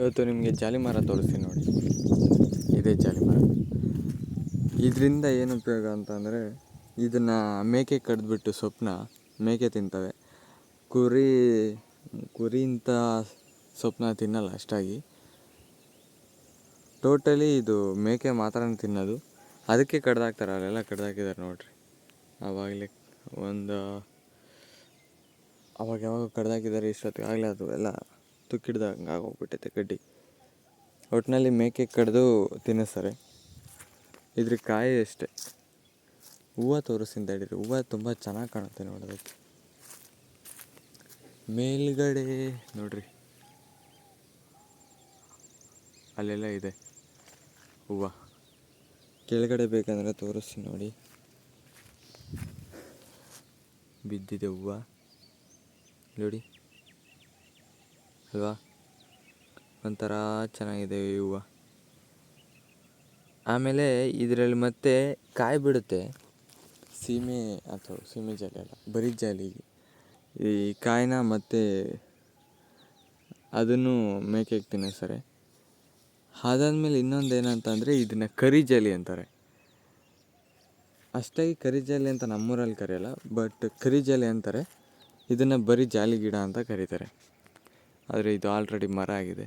ಇವತ್ತು ನಿಮಗೆ ಜಾಲಿ ಮರ ತೋರಿಸ್ತೀನಿ ನೋಡಿ. ಇದೇ ಜಾಲಿ ಮರ ಇದರಿಂದ ಏನು ಉಪಯೋಗ ಅಂತಂದರೆ ಇದನ್ನು ಮೇಕೆ ಕಡಿದ್ಬಿಟ್ಟು ಸೊಪ್ಪನ್ನ ಮೇಕೆ ತಿಂತವೆ. ಕುರಿ ಕುರಿ ಇಂಥ ಸೊಪ್ಪನ್ನ ತಿನ್ನಲ್ಲ ಅಷ್ಟಾಗಿ. ಟೋಟಲಿ ಇದು ಮೇಕೆ ಮಾತ್ರ ತಿನ್ನೋದು. ಅದಕ್ಕೆ ಕಡ್ದಾಕ್ತಾರೆ, ಅಲ್ಲೆಲ್ಲ ಕಡ್ದಾಕಿದ್ದಾರೆ ನೋಡ್ರಿ. ಆವಾಗಲೇ ಒಂದು, ಅವಾಗ ಯಾವಾಗ ಕಡ್ದಾಕಿದ್ದಾರೆ ಇಷ್ಟೊತ್ತಿಗೆ ಆಗಲೇ ಅದು ಎಲ್ಲ ತುಕ್ಕಿಡ್ದಂಗೆ ಆಗೋಗ್ಬಿಟ್ಟೈತೆ ಕಡ್ಡಿ. ಒಟ್ಟಿನಲ್ಲಿ ಮೇಕೆ ಕಡಿದು ತಿನ್ನಿಸ್ತಾರೆ. ಇದ್ರ ಕಾಯಿ ಅಷ್ಟೆ. ಹೂವು ತೋರಿಸಿಂದ ಹೇಳಿರಿ ಹೂವು ತುಂಬ ಚೆನ್ನಾಗಿ ಕಾಣುತ್ತೆ ನೋಡೋದಕ್ಕೆ. ಮೇಲ್ಗಡೆ ನೋಡ್ರಿ. ಅಲ್ಲೆಲ್ಲ ಇದೆ ಹೂವು. ಕೆಳಗಡೆ ಬೇಕಂದರೆ ತೋರಿಸಿ ನೋಡಿ. ಬಿದ್ದಿದೆ ಹೂವು. ನೋಡಿ. ಅಲ್ವಾ? ಒಂಥರ ಚೆನ್ನಾಗಿದೆ ಈ ಹೂವು. ಆಮೇಲೆ ಇದರಲ್ಲಿ ಮತ್ತೆ ಕಾಯಿ ಬಿಡುತ್ತೆ. ಸೀಮೆ ಅಥವಾ ಸೀಮೆ ಜಾಲಿ ಅಲ್ಲ, ಬರೀ ಜಾಲಿ ಈ ಕಾಯಿನ ಮತ್ತೆ ಅದನ್ನು ಮೇಕೆಗೆ ತಿನ್ನಿಸ್ತಾರೆ. ಅದಾದ್ಮೇಲೆ ಇನ್ನೊಂದು ಏನಂತಂದರೆ ಇದನ್ನು ಕರಿ ಜಾಲಿ ಅಂತಾರೆ. ಅಷ್ಟಾಗಿ ಕರಿ ಜಾಲಿ ಅಂತ ನಮ್ಮೂರಲ್ಲಿ ಕರೆಯಲ್ಲ, ಬಟ್ ಕರಿ ಜಾಲಿ ಅಂತಾರೆ. ಇದನ್ನು ಬರೀ ಜಾಲಿ ಗಿಡ ಅಂತ ಕರೀತಾರೆ. ಆದರೆ ಇದು ಆಲ್ರೆಡಿ ಮರ ಆಗಿದೆ.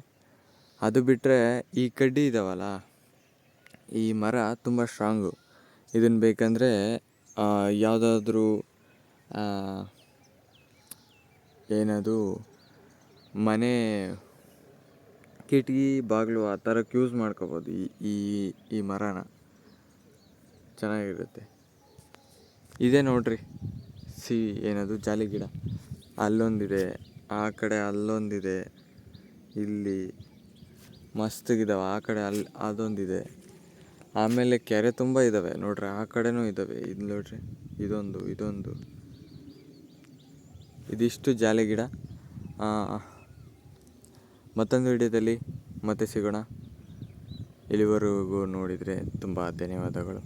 ಅದು ಬಿಟ್ಟರೆ ಈ ಕಡ್ಡಿ ಇದಾವಲ್ಲ? ಈ ಮರ ತುಂಬ ಸ್ಟ್ರಾಂಗು ಇದನ್ನು ಬೇಕಂದರೆ ಯಾವುದಾದ್ರೂ ಏನದು, ಮನೆ, ಕಿಟಕಿ, ಬಾಗಿಲು ಆ ಥರಕ್ಕೆ ಯೂಸ್ ಮಾಡ್ಕೋಬೋದು ಈ ಈ ಈ ಮರನ. ಚೆನ್ನಾಗಿರುತ್ತೆ. ಇದೇ ನೋಡ್ರಿ. ಸಿ, ಏನದು, ಜಾಲಿ ಗಿಡ. ಅಲ್ಲೊಂದಿದೆ. ಆ ಕಡೆ ಅಲ್ಲೊಂದಿದೆ, ಇಲ್ಲಿ ಮಸ್ತಿಗಿದಾವೆ ಆ ಕಡೆ ಅಲ್ಲಿ ಅದೊಂದಿದೆ. ಆಮೇಲೆ ಕೆರೆ ತುಂಬ ಇದ್ದಾವೆ ನೋಡ್ರಿ ಆ ಕಡೆನೂ ಇದ್ದಾವೆ ಇದು ನೋಡ್ರಿ, ಇದೊಂದು ಇದೊಂದು. ಇದಿಷ್ಟು ಜಾಲಿ ಗಿಡ. ಮತ್ತೊಂದು ವಿಡಿಯೋದಲ್ಲಿ ಮತ್ತೆ ಸಿಗೋಣ. ಇಲ್ಲಿವರೆಗೂ ನೋಡಿದರೆ ತುಂಬ ಧನ್ಯವಾದಗಳು.